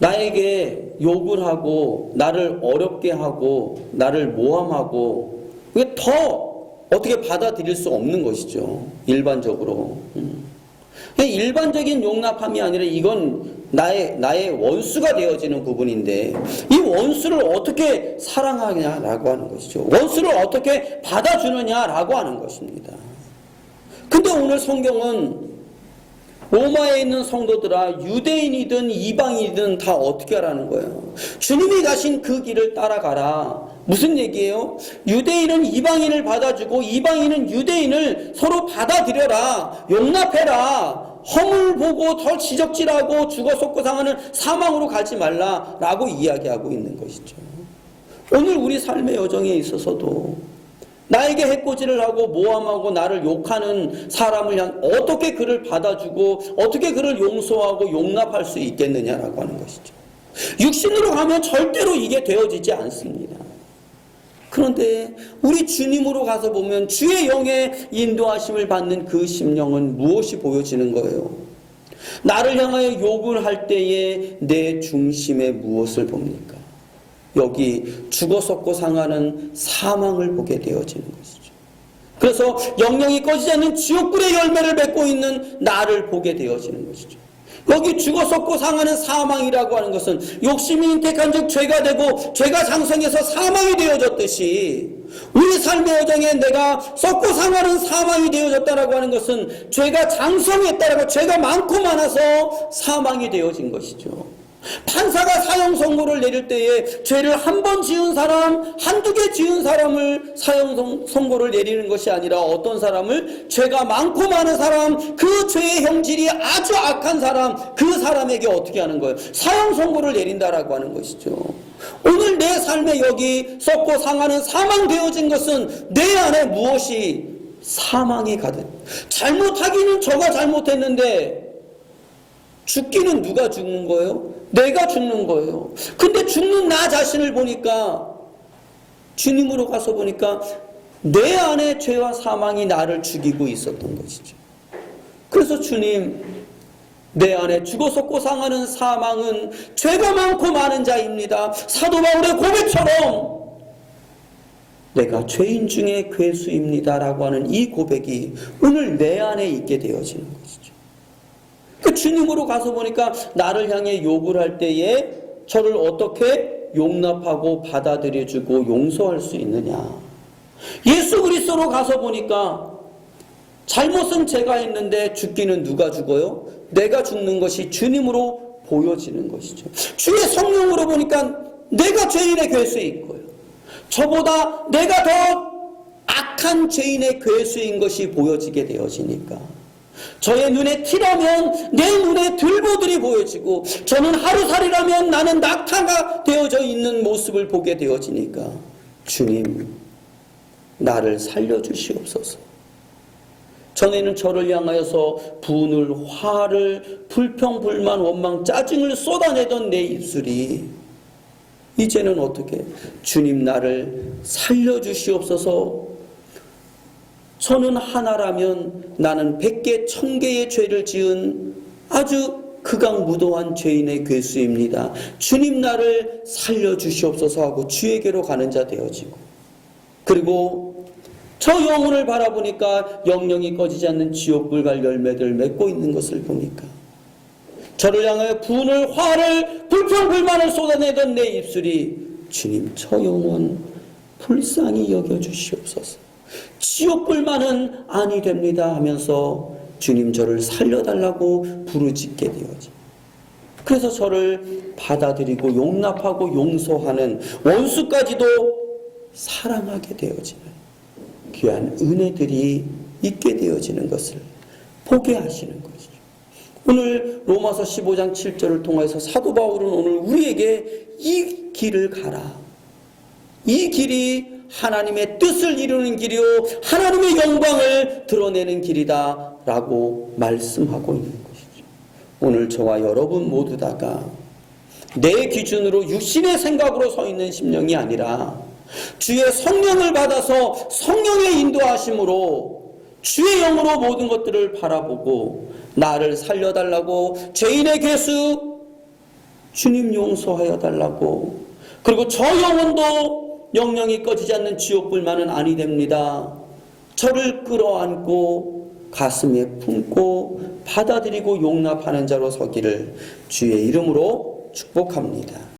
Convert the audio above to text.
나에게 욕을 하고 나를 어렵게 하고 나를 모함하고 그게 더 어떻게 받아들일 수 없는 것이죠. 일반적으로. 음. 일반적인 용납함이 아니라 이건 나의 나의 원수가 되어지는 부분인데 이 원수를 어떻게 사랑하냐라고 하는 것이죠. 원수를 어떻게 받아주느냐라고 하는 것입니다. 근데 오늘 성경은 로마에 있는 성도들아 유대인이든 이방인이든 다 어떻게 하라는 거예요. 주님이 가신 그 길을 따라가라. 무슨 얘기예요? 유대인은 이방인을 받아주고 이방인은 유대인을 서로 받아들여라. 용납해라. 허물 보고 덜 지적질하고 죽어 속고 상하는 사망으로 가지 말라라고 이야기하고 있는 것이죠. 오늘 우리 삶의 여정에 있어서도 나에게 해코지를 하고 모함하고 나를 욕하는 사람을 향 어떻게 그를 받아주고 어떻게 그를 용서하고 용납할 수 있겠느냐라고 하는 것이죠. 육신으로 가면 절대로 이게 되어지지 않습니다. 그런데 우리 주님으로 가서 보면 주의 영의 인도하심을 받는 그 심령은 무엇이 보여지는 거예요? 나를 향하여 욕을 할 때에 내 중심에 무엇을 봅니까? 여기 죽어 썩고 상하는 사망을 보게 되어지는 것이죠. 그래서 영영이 꺼지지 않는 지옥불의 열매를 맺고 있는 나를 보게 되어지는 것이죠. 여기 죽어 썩고 상하는 사망이라고 하는 것은 욕심이 인택한 즉 죄가 되고 죄가 장성해서 사망이 되어졌듯이 우리 삶의 여정에 내가 썩고 상하는 사망이 되어졌다라고 하는 것은 죄가 장성했다라고 죄가 많고 많아서 사망이 되어진 것이죠. 판사가 사형 선고를 내릴 때에 죄를 한 번 지은 사람, 한두 개 지은 사람을 사형 선고를 내리는 것이 아니라 어떤 사람을 죄가 많고 많은 사람, 그 죄의 형질이 아주 악한 사람, 그 사람에게 어떻게 하는 거예요? 사형 선고를 내린다라고 하는 것이죠. 오늘 내 삶에 여기 썩고 상하는 사망되어진 것은 내 안에 무엇이 사망이 가득. 잘못하기는 저가 잘못했는데 죽기는 누가 죽는 거예요? 내가 죽는 거예요. 근데 죽는 나 자신을 보니까 주님으로 가서 보니까 내 안에 죄와 사망이 나를 죽이고 있었던 것이죠. 그래서 주님, 내 안에 죽어 썩고 상하는 사망은 죄가 많고 많은 자입니다. 사도 바울의 고백처럼 내가 죄인 중에 괴수입니다라고 하는 이 고백이 오늘 내 안에 있게 되어지는 것이죠. 그 주님으로 가서 보니까 나를 향해 욕을 할 때에 저를 어떻게 용납하고 받아들여주고 용서할 수 있느냐. 예수 그리스도로 가서 보니까 잘못은 제가 했는데 죽기는 누가 죽어요? 내가 죽는 것이 주님으로 보여지는 것이죠. 주의 성령으로 보니까 내가 죄인의 괴수인 거예요. 저보다 내가 더 악한 죄인의 괴수인 것이 보여지게 되어지니까 저의 눈에 티라면 내 눈에 들보들이 보여지고 저는 하루살이라면 나는 낙타가 되어져 있는 모습을 보게 되어지니까 주님 나를 살려주시옵소서. 전에는 저를 향하여서 분을 화를 불평 불만 원망 짜증을 쏟아내던 내 입술이 이제는 어떻게 주님 나를 살려주시옵소서 저는 하나라면 나는 백개 천개의 죄를 지은 아주 극악무도한 죄인의 괴수입니다. 주님 나를 살려주시옵소서 하고 주에게로 가는 자 되어지고 그리고 저 영혼을 바라보니까 영영이 꺼지지 않는 지옥불 갈 열매들 맺고 있는 것을 보니까 저를 향하여 분을 화를 불평불만을 쏟아내던 내 입술이 주님 저 영혼 불쌍히 여겨주시옵소서 지옥불만은 아니 됩니다 하면서 주님 저를 살려달라고 부르짖게 되어지. 그래서 저를 받아들이고 용납하고 용서하는 원수까지도 사랑하게 되어지는 귀한 은혜들이 있게 되어지는 것을 보게 하시는 것이죠. 오늘 로마서 15장 7절을 통해서 사도 바울은 오늘 우리에게 이 길을 가라. 이 길이 하나님의 뜻을 이루는 길이요 하나님의 영광을 드러내는 길이다 라고 말씀하고 있는 것이죠. 오늘 저와 여러분 모두 다가 내 기준으로 육신의 생각으로 서 있는 심령이 아니라 주의 성령을 받아서 성령의 인도하심으로 주의 영으로 모든 것들을 바라보고 나를 살려달라고 죄인의 괴수 주님 용서하여 달라고 그리고 저 영혼도 영영이 꺼지지 않는 지옥불만은 아니 됩니다. 저를 끌어안고 가슴에 품고 받아들이고 용납하는 자로 서기를 주의 이름으로 축복합니다.